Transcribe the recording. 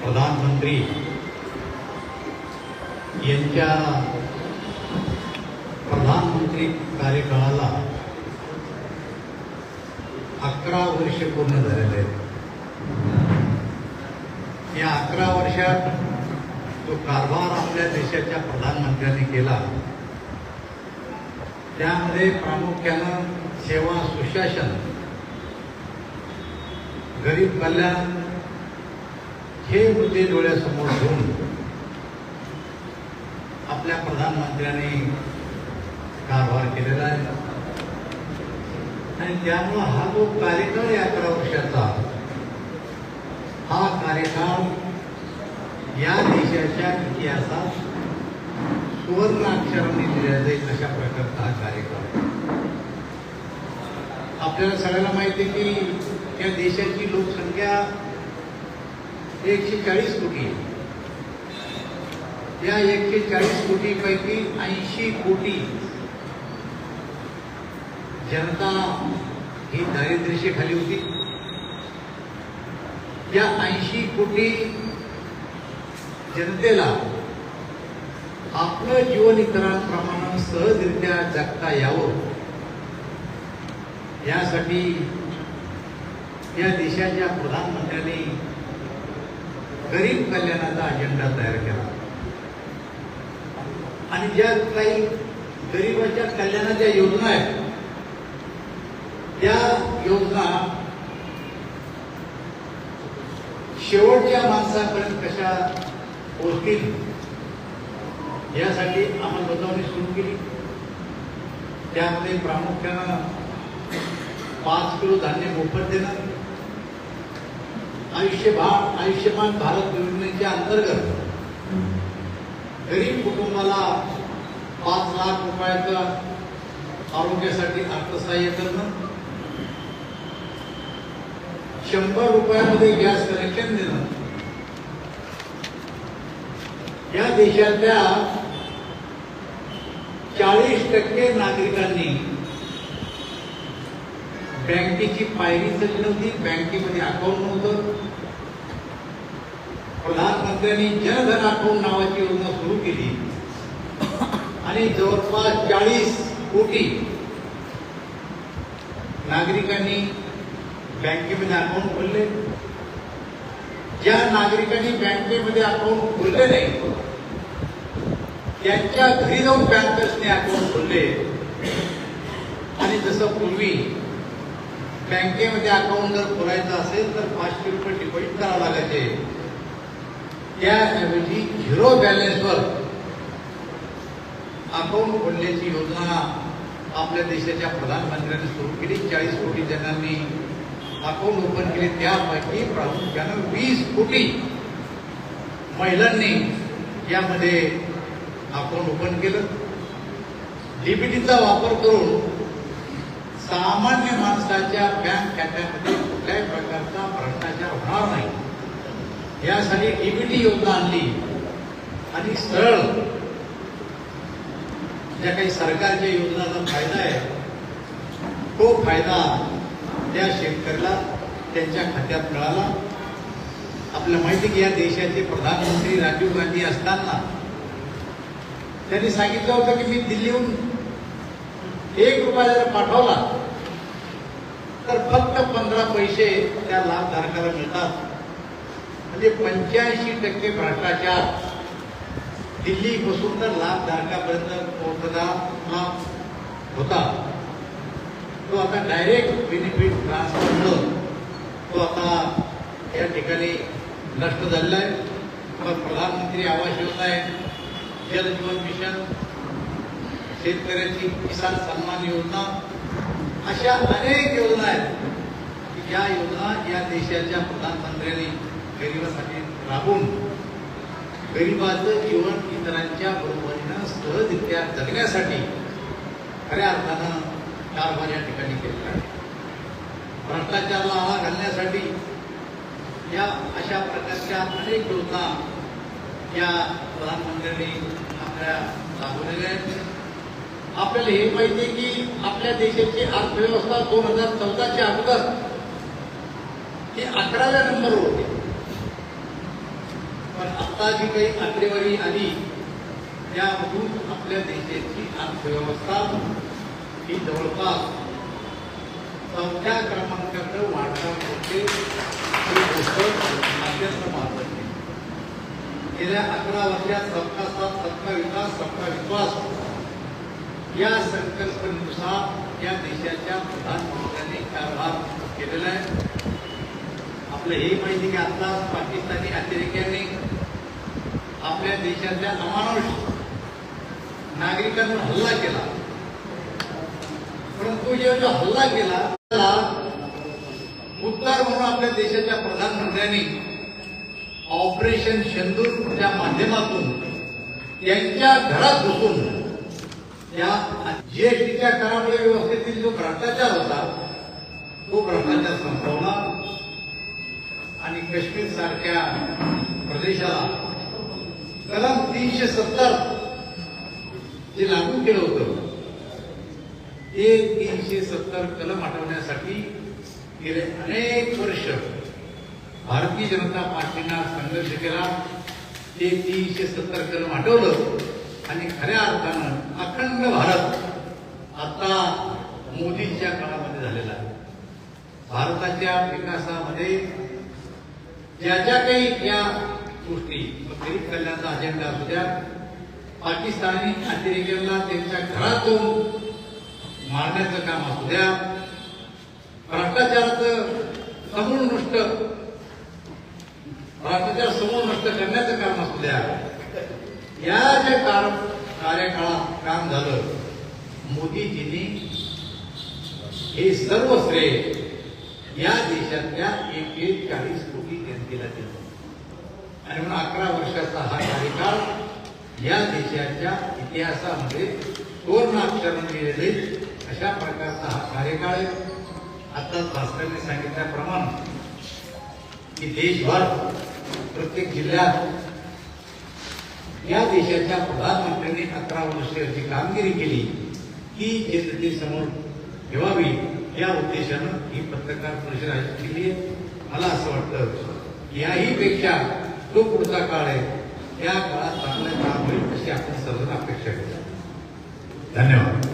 प्रधानमंत्री यांच्या प्रधानमंत्री कार्यकाळाला अकरा वर्ष पूर्ण झालेले आहेत. या अकरा वर्षात जो कारभार आपल्या देशाच्या प्रधानमंत्र्यांनी केला त्यामध्ये प्रामुख्यानं सेवा सुशासन गरीब कल्याण हे मुद्दे डोळ्यासमोर घेऊन आपल्या प्रधानमंत्र्यांनी कारभार केलेला आहे. आणि त्यामुळं हा जो कार्यकाळ आहे अकरा वर्षाचा हा कार्यकाळ या देशाच्या इतिहासात सुवर्ण अक्षरांनी लिहिला जाईल अशा प्रकारचा हा कार्यकाळ आपल्याला सगळ्यांना माहिती आहे की या देशाची लोकसंख्या एकशे चाळीस कोटी आहे. या एकशे चाळीस कोटीपैकी ऐंशी कोटी जनता ही दारिद्र्यशेखाली होती. या ऐंशी कोटी जनतेला आपलं जीवन इतरांप्रमाणे सहजरित्या जगता यावं. यासाठी या देशाच्या प्रधानमंत्र्यांनी गरीब कल्याणाचा अजेंडा तयार केला. आणि ज्या काही गरीबाच्या कल्याणाच्या योजना आहेत त्या योजना शेवटच्या माणसापर्यंत कशा पोहोचतील यासाठी अंमलबजावणी सुरू केली. त्यामध्ये प्रामुख्यानं पाच किलो धान्य मोफत देणं आयुष्यभार आयुष्यमान भारत योजनेच्या अंतर्गत गरीब कुटुंबाला पाच लाख रुपयाचं आरोग्यासाठी अर्थसहाय्य करणं शंभर रुपयामध्ये गॅस कनेक्शन देणं या देशातल्या चाळीस टक्के नागरिकांनी बँकेची पायरी चढली नव्हती बँकेमध्ये अकाउंट नव्हतं. प्रधानमंत्र्यांनी जनधन अकाउंट नावाची योजना सुरू केली. आणि जवळपास चाळीस कोटी नागरिकांनी बँकेमध्ये अकाउंट खोलले. ज्या नागरिकांनी बँकेमध्ये अकाउंट खोलले नाही त्यांच्या घरी जाऊन बँकर्सने अकाउंट खोलले. आणि जसं पूर्वी बँकेमध्ये अकाउंट जर खोलायचं असेल तर पाचशे रुपये डिपॉझिट करावं लागायचे. त्याऐवजी झिरो बॅलन्सवर अकाउंट खोलण्याची योजना आपल्या देशाच्या प्रधानमंत्र्यांनी सुरू केली. चाळीस कोटी जणांनी अकाउंट ओपन केले. त्यापैकी प्रामुख्यानं वीस कोटी महिलांनी यामध्ये अकाउंट ओपन केलं. डीबीटीचा वापर करून सामान्य माणसाच्या बँक खात्यामध्ये कुठल्याही प्रकारचा भ्रष्टाचार होणार नाही. यासाठी डीबीटी योजना आणली. आणि सरळ ज्या काही सरकारच्या योजनांचा फायदा आहे तो फायदा त्या शेतकऱ्याला त्यांच्या खात्यात मिळाला. आपल्याला माहिती की या देशाचे प्रधानमंत्री राजीव गांधी असताना त्यांनी सांगितलं होतं की मी दिल्लीहून एक रुपया जर पाठवला तर फक्त पंधरा पैसे त्या लाभधारकाला मिळतात. म्हणजे पंच्याऐंशी टक्के भ्रष्टाचार. दिल्लीपासून तर लाभधारकापर्यंत पोहोचला हा होता. तो आता डायरेक्ट बेनिफिट ट्रान्सफर तो आता या ठिकाणी नष्ट झालेला आहे. प्रधानमंत्री आवास योजना आहे. जल जीवन मिशन शेतकऱ्याची किसान सन्मान योजना अशा अनेक योजना आहेत की या योजना या देशाच्या प्रधानमंत्र्यांनी गरिबासाठी राबवून गरिबाचं जीवन इतरांच्या बरोबरीनं सहजरित्या जगण्यासाठी खऱ्या अर्थानं कारभार या ठिकाणी केलेला आहे. भ्रष्टाचाराला आळा घालण्यासाठी या अशा प्रकारच्या अनेक योजना या प्रधानमंत्र्यांनी आपल्या राबवलेल्या आहेत. आपल्याला हे माहिती की आपल्या देशाची अर्थव्यवस्था दोन हजार चौदाच्या अगोदर हे अकराव्या नंबरवर होते. पण आता जी काही आकडेवारी आली त्यामधून आपल्या देशाची अर्थव्यवस्था ही जवळपास चौथ्या क्रमांकाकडे वाटचाल होते. ही गोष्ट अत्यंत महत्वाची गेल्या अकरा वर्षात सबका साथ सबका विकास सबका विश्वास या संकल्पनेनुसार या देशाच्या प्रधानमंत्र्यांनी कारभार केलेला आहे. आपलं हे माहिती की आता पाकिस्तानी अतिरेक्यांनी आपल्या देशातल्या अमानुष नागरिकांवर हल्ला केला. परंतु जो जो हल्ला केला त्याला उत्तर म्हणून आपल्या देशाच्या प्रधानमंत्र्यांनी ऑपरेशन शेंदूरच्या माध्यमातून त्यांच्या घरात घुसून या जीएसटीच्या करामुळे व्यवस्थेतील जो भ्रष्टाचार होता तो भ्रष्टाचार संपवला आणि काश्मीर सारख्या प्रदेशाला कलम तीनशे सत्तर जे लागू केलं होतं ते तीनशे सत्तर कलम हटवण्यासाठी गेले अनेक वर्ष भारतीय जनता पार्टीनं संघर्ष केला. ते तीनशे सत्तर कलम हटवलं. आणि खऱ्या अर्थानं अखंड भारत आता मोदींच्या काळामध्ये झालेला आहे. भारताच्या विकासामध्ये ज्या ज्या काही या गोष्टी गरीब कल्याणाचा अजेंडा असू द्या पाकिस्तानी अतिरेक्यांना त्यांच्या घरातून मारण्याचं काम असू द्या भ्रष्टाचाराचं समूळ नष्ट भ्रष्टाचार समूळ नष्ट करण्याचं काम असू द्या या कार कार्यकाळात काम झालं. मोदीजींनी हे सर्व श्रेय या देशातल्या एक चाळीस कोटी जनतेला दिलं. आणि म्हणून अकरा वर्षाचा हा कार्यकाळ या देशाच्या इतिहासामध्ये सुवर्णाक्षराने लिहिलेले अशा प्रकारचा हा कार्यकाळ आहे. आता भास्करने सांगितल्याप्रमाणे की देशभर प्रत्येक जिल्ह्यात या देशाच्या प्रधानमंत्र्यांनी अकरा वर्षे अशी कामगिरी केली ती जनतेसमोर ठेवावी या उद्देशानं ही पत्रकार परिषद आयोजित केली आहे. मला असं वाटतं याही पेक्षा जो पुढचा काळ आहे त्या काळात चांगलं काम होईल अशी आपण सर्वांना अपेक्षा करतो. धन्यवाद.